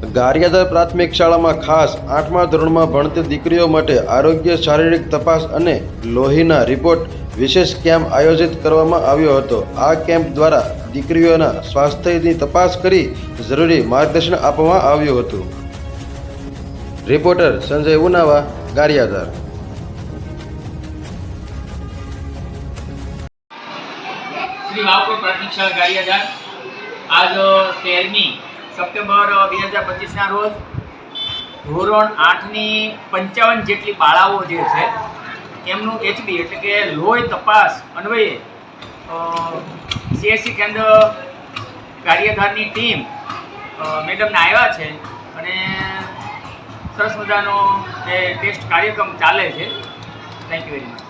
ગારિયાધાર પ્રાથમિક શાળામાં ખાસ આઠમા ધોરણમાં ભણતી દીકરીઓ માટે આરોગ્ય, શારીરિક તપાસ અને લોહીના રિપોર્ટ વિશેષ કેમ્પ આયોજિત કરવામાં આવ્યો હતો. આ કેમ્પ દ્વારા દીકરીઓના સ્વાસ્થ્યની તપાસ કરી જરૂરી માર્ગદર્શન આપવામાં આવ્યું હતું. રિપોર્ટર સંજય ઉનાવા ગારિયાદર શ્રી વાવપુર પ્રાથમિક શાળા ગારિયાધાર. આજ તેરમી સપ્ટેમ્બર બે હજાર પચીસના રોજ ધોરણ આઠની પંચાવન જેટલી બાળાઓ જે છે, એમનું એચબી એટલે કે લોહી તપાસ અન્વયે સીએસસી કેન્દ્ર કાર્યધારની ટીમ મેડમને આવ્યા છે અને સરસ મજાનો જે ટેસ્ટ કાર્યક્રમ ચાલે છે. Thank you very much